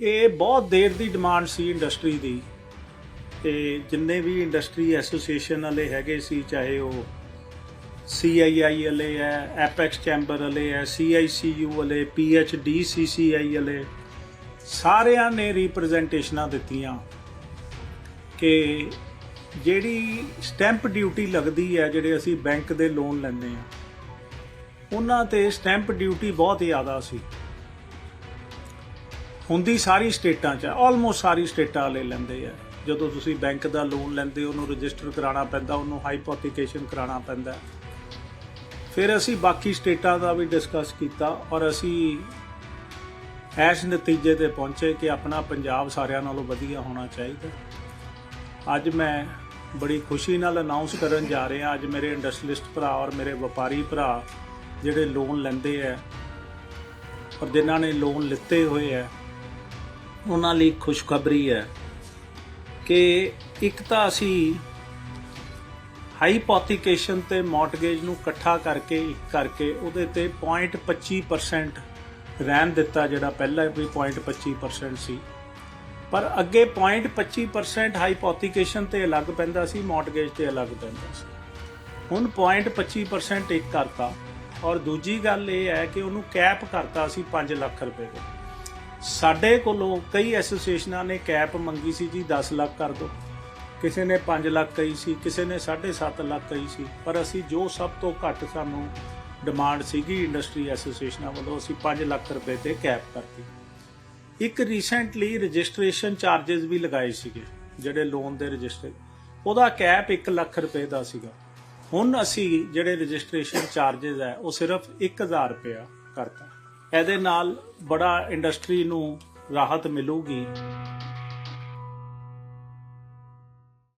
ਇਹ ਬਹੁਤ ਦੇਰ ਦੀ ਡਿਮਾਂਡ ਸੀ ਇੰਡਸਟਰੀ ਦੀ ਤੇ ਜਿੰਨੇ ਵੀ ਇੰਡਸਟਰੀ ਐਸੋਸੀਏਸ਼ਨ ਵਾਲੇ ਹੈਗੇ ਸੀ, ਚਾਹੇ ਉਹ CII ਵਾਲੇ ਹੈ ਐਪੈਕਸ ਚੈਂਬਰ ਵਾਲੇ ਹੈ CICU ਵਾਲੇ PHDCCI ਵਾਲੇ, ਸਾਰਿਆਂ ਨੇ ਰਿਪਰੈਜ਼ੈਂਟੇਸ਼ਨਾਂ ਦਿੱਤੀਆਂ ਕਿ ਜਿਹੜੀ ਸਟੈਂਪ ਡਿਊਟੀ ਲੱਗਦੀ ਹੈ, ਜਿਹੜੇ ਅਸੀਂ ਬੈਂਕ ਦੇ ਲੋਨ ਲੈਂਦੇ ਆ ਉਹਨਾਂ ਤੇ ਸਟੈਂਪ ਡਿਊਟੀ ਬਹੁਤ ਜ਼ਿਆਦਾ ਸੀ। ਹੁੰਦੀ ਸਾਰੀ ਸਟੇਟਾਂ 'ਚ ਆਲਮੋਸਟ ਸਾਰੀ ਸਟੇਟਾਂ ਵਾਲੇ ਲੈਂਦੇ ਆ। ਜਦੋਂ ਤੁਸੀਂ ਬੈਂਕ ਦਾ ਲੋਨ ਲੈਂਦੇ ਉਹਨੂੰ ਰਜਿਸਟਰ ਕਰਾਉਣਾ ਪੈਂਦਾ, ਉਹਨੂੰ ਹਾਈਪੋਥੀਕੇਸ਼ਨ ਕਰਾਉਣਾ ਪੈਂਦਾ। ਫਿਰ ਅਸੀਂ ਬਾਕੀ ਸਟੇਟਾਂ ਦਾ ਵੀ ਡਿਸਕਸ ਕੀਤਾ ਔਰ ਅਸੀਂ ਐਸ ਨਤੀਜੇ ਤੇ ਪਹੁੰਚੇ ਕਿ ਆਪਣਾ ਪੰਜਾਬ ਸਾਰਿਆਂ ਨਾਲੋਂ ਵਧੀਆ ਹੋਣਾ ਚਾਹੀਦਾ। ਅੱਜ ਮੈਂ ਬੜੀ ਖੁਸ਼ੀ ਨਾਲ ਅਨਾਉਂਸ ਕਰਨ ਜਾ ਰਿਹਾ, ਅੱਜ ਮੇਰੇ ਇੰਡਸਟਰੀਲਿਸਟ ਭਰਾ ਔਰ ਮੇਰੇ ਵਪਾਰੀ ਭਰਾ ਜਿਹੜੇ ਲੋਨ ਲੈਂਦੇ ਆ ਔਰ ਜਿਨ੍ਹਾਂ ਨੇ ਲੋਨ ਲਿੱਤੇ ਹੋਏ ਆ ਉਹਨਾਂ ਲਈ ਖੁਸ਼ਖਬਰੀ ਹੈ ਕਿ ਇੱਕ ਤਾਂ ਅਸੀਂ ਹਾਈਪੋਥੀਕੇਸ਼ਨ ਤੇ ਮਾਰਟਗੇਜ ਨੂੰ ਇਕੱਠਾ ਕਰਕੇ, ਇੱਕ ਕਰਕੇ ਉਹਦੇ ਤੇ 0.25% ਰਹਿਣ ਦਿੱਤਾ ਜਿਹੜਾ ਪਹਿਲਾਂ ਵੀ 0.25% ਸੀ। ਪਰ ਅੱਗੇ 0.25% ਹਾਈਪੋਥੀਕੇਸ਼ਨ ਤੇ ਅਲੱਗ ਪੈਂਦਾ ਸੀ ਮਾਰਟਗੇਜ ਤੇ ਅਲੱਗ ਪੈਂਦਾ ਸੀ। ਹੁਣ 0.25% ਇੱਕ ਕਰਤਾ ਔਰ ਦੂਜੀ ਗੱਲ ਇਹ ਹੈ ਕਿ ਉਹਨੂੰ ਕੈਪ ਕਰਤਾ ਸੀ 5 ਲੱਖ ਰੁਪਏ ਦੇ। ਸਾਡੇ ਕੋਲੋਂ ਕਈ ਐਸੋਸੀਏਸ਼ਨਾਂ ਨੇ ਕੈਪ ਮੰਗੀ ਸੀ ਜੀ 10 ਲੱਖ ਕਰ ਦਿਓ ਕਿਸੇ ਨੇ 5 ਲੱਖ ਕਹੀ ਸੀ, ਕਿਸੇ ਨੇ 7.5 ਲੱਖ ਕਹੀ ਸੀ। ਪਰ ਅਸੀਂ ਜੋ ਸਭ ਤੋਂ ਘੱਟ ਸਾਨੂੰ ਡਿਮਾਂਡ ਸੀਗੀ ਇੰਡਸਟਰੀ ਐਸੋਸੀਏਸ਼ਨਾਂ ਵੱਲੋਂ, ਅਸੀਂ 5 ਲੱਖ ਰੁਪਏ ਤੇ ਕੈਪ ਕਰਤੀ। ਇੱਕ ਰੀਸੈਂਟਲੀ ਰਜਿਸਟ੍ਰੇਸ਼ਨ ਚਾਰजेस ਵੀ ਲਗਾਏ ਸੀਗੇ, ਜਿਹੜੇ ਲੋਨ ਦੇ ਰਜਿਸਟਰ ਉਹਦਾ ਕੈਪ 1 ਲੱਖ ਰੁਪਏ ਦਾ ਸੀਗਾ। ਹੁਣ ਅਸੀਂ ਜਿਹੜੇ ਰਜਿਸਟ੍ਰੇਸ਼ਨ ਚਾਰजेस ਹੈ, ਉਹ ਸਿਰਫ 1000 ਰੁਪਏ ਕਰਤਾ। ਇਹਦੇ ਨਾਲ ਬੜਾ ਇੰਡਸਟਰੀ ਨੂੰ ਰਾਹਤ ਮਿਲੂਗੀ।